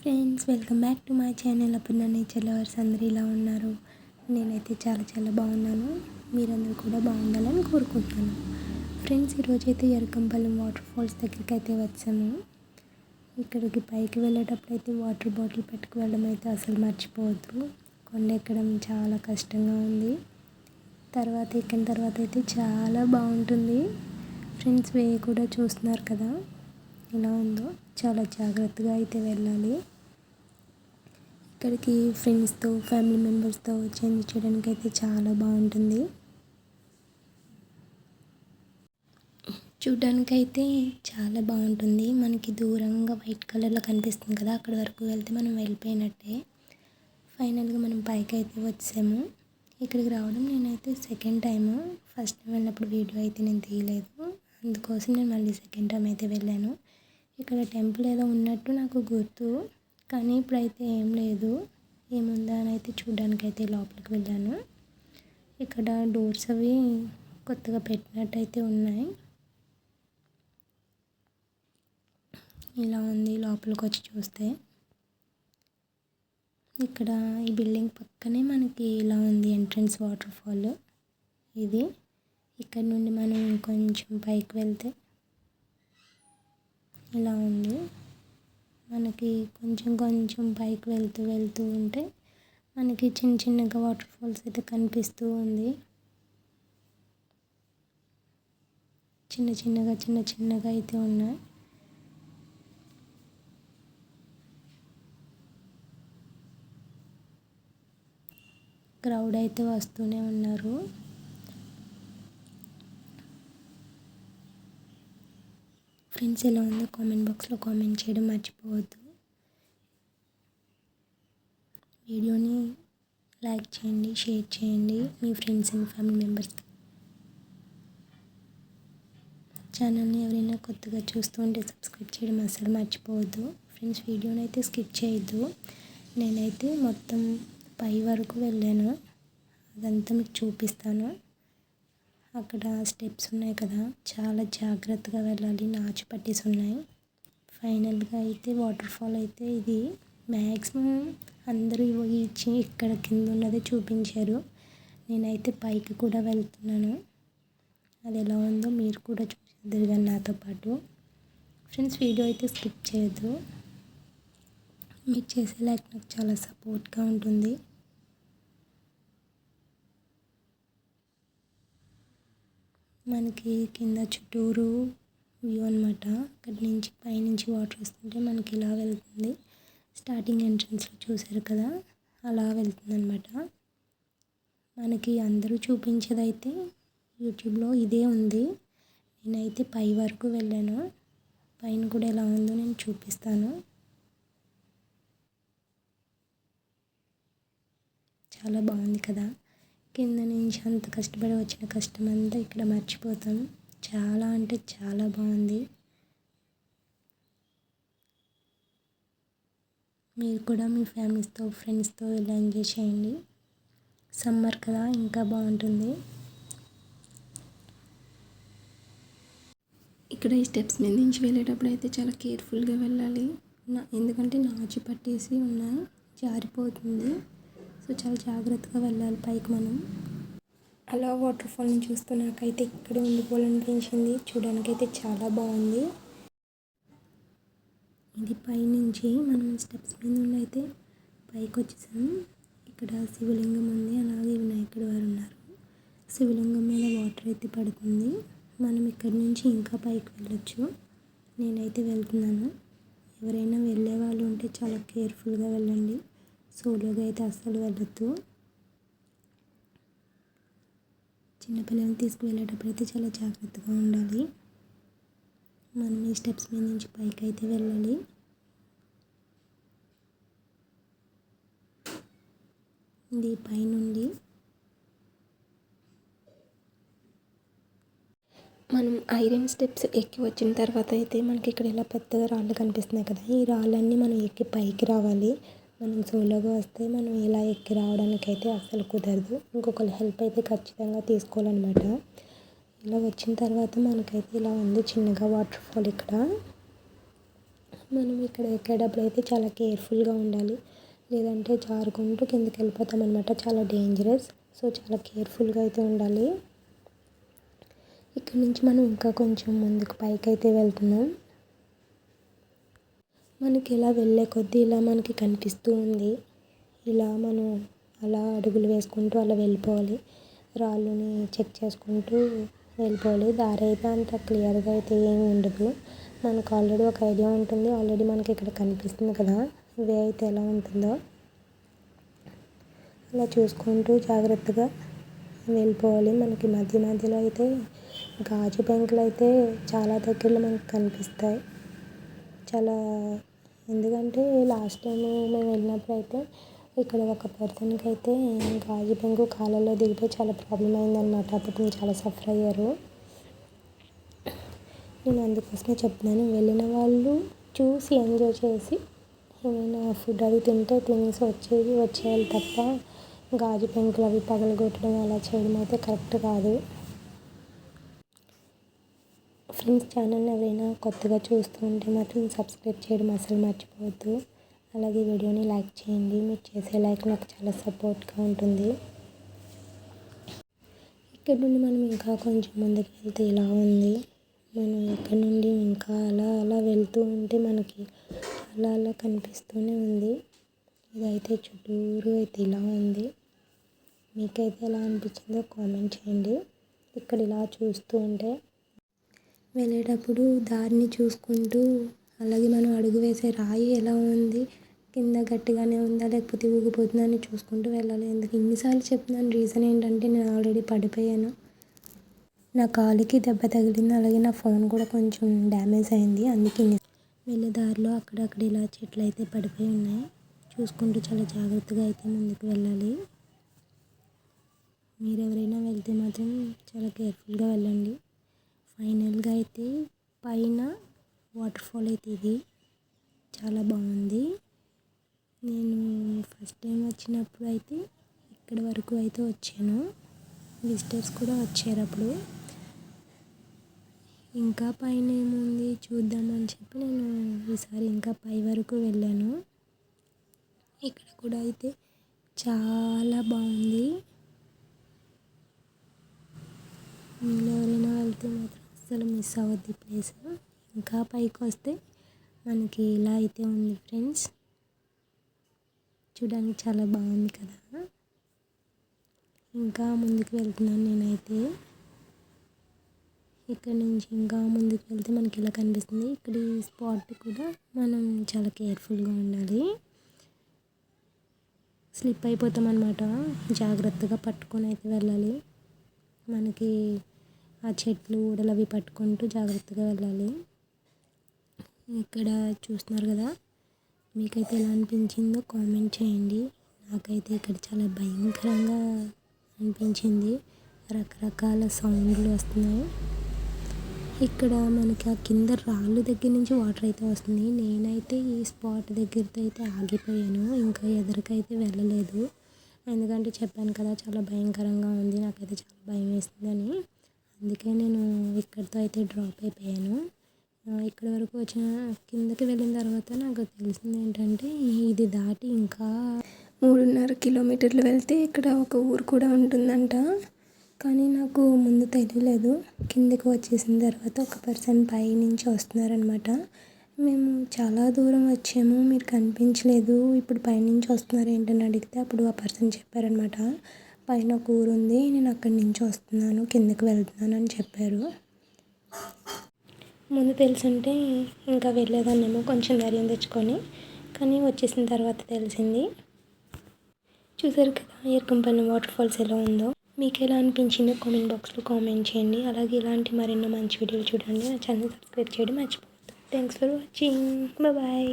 Friends welcome back to my channel. అప్పుడు nature lovers అందరూ ఇలా ఉన్నారు? నేనైతే చాలా చాలా బాగున్నాను. మీరందరూ కూడా బాగుండాలని కోరుకుంటున్నాను. ఫ్రెండ్స్ ఈరోజు అయితే ఎరకంపల్లి వాటర్ ఫాల్స్ దగ్గరికి అయితే వచ్చాము. ఇక్కడికి పైకి వెళ్ళేటప్పుడు అయితే వాటర్ బాటిల్ పెట్టుకు వెళ్ళడం అయితే అసలు మర్చిపోవద్దు. కొండ ఎక్కడం చాలా కష్టంగా ఉంది. తర్వాత ఎక్కిన తర్వాత అయితే చాలా బాగుంటుంది. ఫ్రెండ్స్ వే కూడా చూస్తున్నారు కదా ఎలా ఉందో. చాలా జాగ్రత్తగా అయితే వెళ్ళాలి. ఇక్కడికి ఫ్రెండ్స్తో ఫ్యామిలీ మెంబర్స్తో చేంజ్ చేయడానికి అయితే చాలా బాగుంటుంది. చూడ్డానికైతే అయితే చాలా బాగుంటుంది. మనకి దూరంగా వైట్ కలర్లో కనిపిస్తుంది కదా అక్కడ వరకు వెళ్తే మనం వెళ్ళిపోయినట్టే. ఫైనల్గా మనం పైకి అయితే వచ్చాము. ఇక్కడికి రావడం నేనైతే సెకండ్ టైము. ఫస్ట్ టైం వెళ్ళినప్పుడు వీడియో అయితే నేను తీయలేదు. అందుకోసం నేను మళ్ళీ సెకండ్ టైం అయితే వెళ్ళాను. ఇక్కడ టెంపుల్ ఏదో ఉన్నట్టు నాకు గుర్తు కానీ ఇప్పుడైతే ఏం లేదు. ఏముందా అని అయితే చూడడానికి అయితే లోపలికి వెళ్ళాను. ఇక్కడ డోర్స్ అవి కొత్తగా పెట్టినట్టయితే ఉన్నాయి. ఇలా ఉంది లోపలికి వచ్చి చూస్తే. ఇక్కడ ఈ బిల్డింగ్ పక్కనే మనకి ఇలా ఉంది ఎంట్రన్స్ వాటర్ ఫాల్ ఇది. ఇక్కడ నుండి మనం కొంచెం పైకి వెళ్తే ఇలా ఉంది. మనకి కొంచెం కొంచెం పైకి వెళ్తూ వెళ్తూ ఉంటే మనకి చిన్న చిన్నగా వాటర్ ఫాల్స్ అయితే కనిపిస్తూ ఉంది. చిన్న చిన్నగా చిన్న చిన్నగా అయితే ఉన్నాయి. క్రౌడ్ అయితే వస్తూనే ఉన్నారు. ఫ్రెండ్స్ ఎలా ఉందో కామెంట్ బాక్స్లో కామెంట్ చేయడం మర్చిపోవద్దు. వీడియోని లైక్ చేయండి షేర్ చేయండి మీ ఫ్రెండ్స్ అండ్ ఫ్యామిలీ మెంబర్స్కి ఛానల్ని ఎవరైనా కొత్తగా చూస్తూ ఉంటే సబ్స్క్రైబ్ చేయడం అసలు మర్చిపోవద్దు. ఫ్రెండ్స్ వీడియోని అయితే స్కిప్ చేయొద్దు. నేనైతే మొత్తం పై వరకు వెళ్ళాను. అదంతా మీకు చూపిస్తాను. అక్కడ స్టెప్స్ ఉన్నాయి కదా. చాలా జాగ్రత్తగా వెళ్ళాలి. నాచు పట్టేసి ఉన్నాయి. ఫైనల్గా అయితే వాటర్ ఫాల్ అయితే ఇది. మ్యాక్సిమం అందరూ ఇచ్చి ఇక్కడ కింద ఉన్నదే చూపించారు. నేనైతే పైకి కూడా వెళ్తున్నాను. అది ఎలా ఉందో మీరు కూడా చూసేద్దరు కానీ నాతో పాటు. ఫ్రెండ్స్ వీడియో అయితే స్కిప్ చేయొద్దు. మీరు చేసే లైక్ నాకు చాలా సపోర్ట్గా ఉంటుంది. మనకి కింద చుట్టూరు వ్యూ అనమాట అక్కడి నుంచి పైనుంచి వాటర్ వస్తుంటే మనకి ఇలా వెళ్తుంది. స్టార్టింగ్ ఎంట్రన్స్లో చూసారు కదా? అలా వెళ్తుంది అనమాట మనకి అందరూ చూపించేదైతే యూట్యూబ్లో ఇదే ఉంది. నేనైతే పై వరకు వెళ్ళాను. పైన కూడా ఎలా ఉందో నేను చూపిస్తాను. చాలా బాగుంది కదా? కింద నుంచి అంత కష్టపడి వచ్చిన కష్టం అంతా ఇక్కడ మర్చిపోతాం. చాలా అంటే చాలా బాగుంది. మీరు కూడా మీ ఫ్యామిలీస్తో ఫ్రెండ్స్తో ఇలా ఎంజాయ్ చేయండి సమ్మర్ కదా ఇంకా బాగుంటుంది. ఇక్కడ ఈ స్టెప్స్ మీద నుంచి వెళ్ళేటప్పుడు అయితే చాలా కేర్ఫుల్గా వెళ్ళాలి. నా ఎందుకంటే నాచు పట్టేసి ఉన్నాయి. జారిపోతుంది. సో చాలా జాగ్రత్తగా వెళ్ళాలి పైకి మనం. అలా వాటర్ ఫాల్ని చూస్తూ నాకైతే ఇక్కడే ఉండిపోవాలనిపించింది. చూడడానికైతే చాలా బాగుంది. ఇది పైనుంచి మనం స్టెప్స్ మీద నుండి అయితే పైకి వచ్చేసాం. ఇక్కడ శివలింగం ఉంది. అలాగే వినాయకుడు వారు ఉన్నారు. శివలింగం మీద వాటర్ అయితే పడుతుంది. మనం ఇక్కడ నుంచి ఇంకా పైకి వెళ్ళొచ్చు. నేనైతే వెళ్తున్నాను. ఎవరైనా వెళ్ళే వాళ్ళు ఉంటే చాలా కేర్ఫుల్గా వెళ్ళండి. సోలోగా అయితే అస్సలు వెళ్ళొద్దు. చిన్నపిల్లల్ని తీసుకువెళ్ళేటప్పుడు అయితే చాలా జాగ్రత్తగా ఉండాలి. మనం ఈ స్టెప్స్ మీద నుంచి పైకి అయితే వెళ్ళాలి. ఇది పైనుండి. మనం ఐరన్ స్టెప్స్ ఎక్కి వచ్చిన తర్వాత అయితే మనకి ఇక్కడ ఇలా పెద్దగా రాళ్ళు కనిపిస్తున్నాయి కదా. ఈ రాళ్ళన్నీ మనం ఎక్కి పైకి రావాలి. మనం సోలోగా వస్తే మనం ఇలా ఎక్కి రావడానికి అయితే అస్సలు కుదరదు. ఇంకొకరి హెల్ప్ అయితే ఖచ్చితంగా తీసుకోవాలన్నమాట. ఇలా వచ్చిన తర్వాత మనకైతే ఇలా ఉంది చిన్నగా వాటర్ ఫాల్ ఇక్కడ. మనం ఇక్కడ ఎక్కేటప్పుడు అయితే చాలా కేర్ఫుల్గా ఉండాలి. లేదంటే జారుకుంటూ కిందకి వెళ్ళిపోతాం అనమాట చాలా డేంజరస్ సో చాలా కేర్ఫుల్గా అయితే ఉండాలి. ఇక్కడ నుంచి మనం ఇంకా కొంచెం ముందుకు పైకి అయితే వెళ్తున్నాం. మనకి ఇలా వెళ్ళే కొద్దీ ఇలా మనకి కనిపిస్తూ ఉంది. ఇలా మనం అలా అడుగులు వేసుకుంటూ అలా వెళ్ళిపోవాలి. రాళ్ళని చెక్ చేసుకుంటూ వెళ్ళిపోవాలి. దారి అయితే అంత క్లియర్గా అయితే ఏమి ఉండదు. మనకు ఆల్రెడీ ఒక ఐడియా ఉంటుంది. ఆల్రెడీ మనకి ఇక్కడ కనిపిస్తుంది కదా. వే అయితే ఎలా ఉంటుందో. అలా చూసుకుంటూ జాగ్రత్తగా వెళ్ళిపోవాలి. మనకి మధ్య మధ్యలో అయితే గాజు పెంకులు అయితే చాలా దగ్గరలో మనకు కనిపిస్తాయి. చాలా ఎందుకంటే లాస్ట్ టైం మేము వెళ్ళినప్పుడు అయితే ఇక్కడ ఒక పర్సన్కి అయితే గాజు పెంకు కాళ్ళలో దిగిపోయి చాలా ప్రాబ్లం అయిందనమాట అప్పుడు నేను చాలా సఫర్ అయ్యారు. నేను అందుకోసమే చెప్తున్నాను వెళ్ళిన వాళ్ళు చూసి ఎంజాయ్ చేసి ఏమైనా ఫుడ్ అవి తింటే తినేసి వచ్చేది వచ్చేయాలి తప్ప గాజు పెంకులు అవి పగలగొట్టడం అలా చేయడం అయితే కరెక్ట్ కాదు. ఫ్రెండ్స్ ఛానల్ని ఎవరైనా కొత్తగా చూస్తూ ఉంటే మాత్రం సబ్స్క్రైబ్ చేయడం అసలు మర్చిపోవద్దు. అలాగే వీడియోని లైక్ చేయండి. మీరు చేసే లైక్ నాకు చాలా సపోర్ట్గా ఉంటుంది. ఇక్కడ నుండి మనం ఇంకా కొంచెం ముందుకు వెళ్తే ఇలా ఉంది. మనం ఇక్కడ నుండి ఇంకా అలా అలా వెళ్తూ ఉంటే మనకి అలా అలా కనిపిస్తూనే ఉంది. ఇదైతే చుట్టూరు అయితే ఇలా ఉంది. మీకైతే ఎలా అనిపించిందో కామెంట్ చేయండి. ఇక్కడ ఇలా చూస్తూ ఉంటే వెళ్ళేటప్పుడు దారిని చూసుకుంటూ అలాగే మనం అడుగు వేసే రాయి ఎలా ఉంది? కింద గట్టిగానే ఉందా? లేకపోతే ఊగిపోతుందా? అని చూసుకుంటూ వెళ్ళాలి. ఎందుకు? ఇన్నిసార్లు చెప్తున్నాను రీజన్ ఏంటంటే నేను ఆల్రెడీ పడిపోయాను. నా కాలుకి దెబ్బ తగిలింది. అలాగే నా ఫోన్ కూడా కొంచెం డ్యామేజ్ అయింది. అందుకే వెళ్ళే దారిలో అక్కడక్కడ ఇలా చెట్లు అయితే పడిపోయి ఉన్నాయి. చూసుకుంటూ చాలా జాగ్రత్తగా అయితే ముందుకు వెళ్ళాలి. మీరు ఎవరైనా వెళ్తే మాత్రం చాలా కేర్ఫుల్గా వెళ్ళండి. ఫైనల్గా అయితే పైన వాటర్ ఫాల్ అయితే ఇది. చాలా బాగుంది. నేను ఫస్ట్ టైం వచ్చినప్పుడు అయితే ఇక్కడ వరకు అయితే వచ్చాను. విజిటర్స్ కూడా వచ్చారు అప్పుడు. ఇంకా పైన ఏముంది చూద్దామని చెప్పి నేను ఈసారి ఇంకా పై వరకు వెళ్ళాను. ఇక్కడ కూడా అయితే చాలా బాగుంది. మీరు ఎవరైనా వెళ్తే మాత్రం అసలు మిస్ అవ్వద్దు ప్లేస్ ఇంకా పైకి వస్తే మనకి ఇలా అయితే ఉంది ఫ్రెండ్స్ చూడడానికి చాలా బాగుంది కదా. ఇంకా ముందుకు వెళ్తున్నాను నేనైతే. ఇక్కడ నుంచి ఇంకా ముందుకు వెళ్తే మనకి ఇలా కనిపిస్తుంది. ఇక్కడ ఈ స్పాట్ కూడా మనం చాలా కేర్ఫుల్గా ఉండాలి. స్లిప్ అయిపోతాం అనమాట జాగ్రత్తగా పట్టుకొని అయితే వెళ్ళాలి. మనకి ఆ చెట్లు ఊడలు అవి పట్టుకుంటూ జాగ్రత్తగా వెళ్ళాలి. ఇక్కడ చూస్తున్నారు కదా మీకైతే ఎలా అనిపించిందో కామెంట్ చేయండి. నాకైతే ఇక్కడ చాలా భయంకరంగా అనిపించింది. రకరకాల సౌండ్లు వస్తున్నాయి. ఇక్కడ మనకి ఆ కింద రాళ్ళు దగ్గర నుంచి వాటర్ అయితే వస్తుంది. నేనైతే ఈ స్పాట్ దగ్గరతో అయితే ఆగిపోయాను. ఇంకా ఎదురుకైతే వెళ్ళలేదు. ఎందుకంటే చెప్పాను కదా చాలా భయంకరంగా ఉంది. నాకైతే చాలా భయం వేస్తుందని అందుకే నేను ఇక్కడితో అయితే డ్రాప్ అయిపోయాను. ఇక్కడి వరకు వచ్చిన కిందకి వెళ్ళిన తర్వాత నాకు తెలిసింది ఏంటంటే ఇది దాటి ఇంకా మూడున్నర కిలోమీటర్లు వెళ్తే ఇక్కడ ఒక ఊరు కూడా ఉంటుందంట. కానీ నాకు ముందు తెలియలేదు. కిందకి వచ్చేసిన తర్వాత ఒక పర్సన్ పై నుంచి వస్తున్నారనమాట మేము చాలా దూరం వచ్చాము. మీరు కనిపించలేదు. ఇప్పుడు పైనుంచి వస్తున్నారు ఏంటని అడిగితే అప్పుడు ఆ పర్సన్ చెప్పారనమాట పైన ఒక ఊరు ఉంది నేను అక్కడి నుంచి వస్తున్నాను కిందకి వెళ్తున్నాను అని చెప్పారు. ముందు తెలుసుంటే ఇంకా వెళ్ళేదాన్నేమో కొంచెం ధైర్యం తెచ్చుకొని కానీ వచ్చేసిన తర్వాత తెలిసింది. చూసారు కదా ఎరుకంపల్లి వాటర్ ఫాల్స్ ఎలా ఉందో? మీకు ఎలా అనిపించిందో కామెంట్ బాక్స్లో కామెంట్ చేయండి. అలాగే ఇలాంటి మరెన్నో మంచి వీడియోలు చూడండి. నా ఛానల్ సబ్స్క్రైబ్ చేయడం మర్చిపోవద్దు. Thanks for watching bye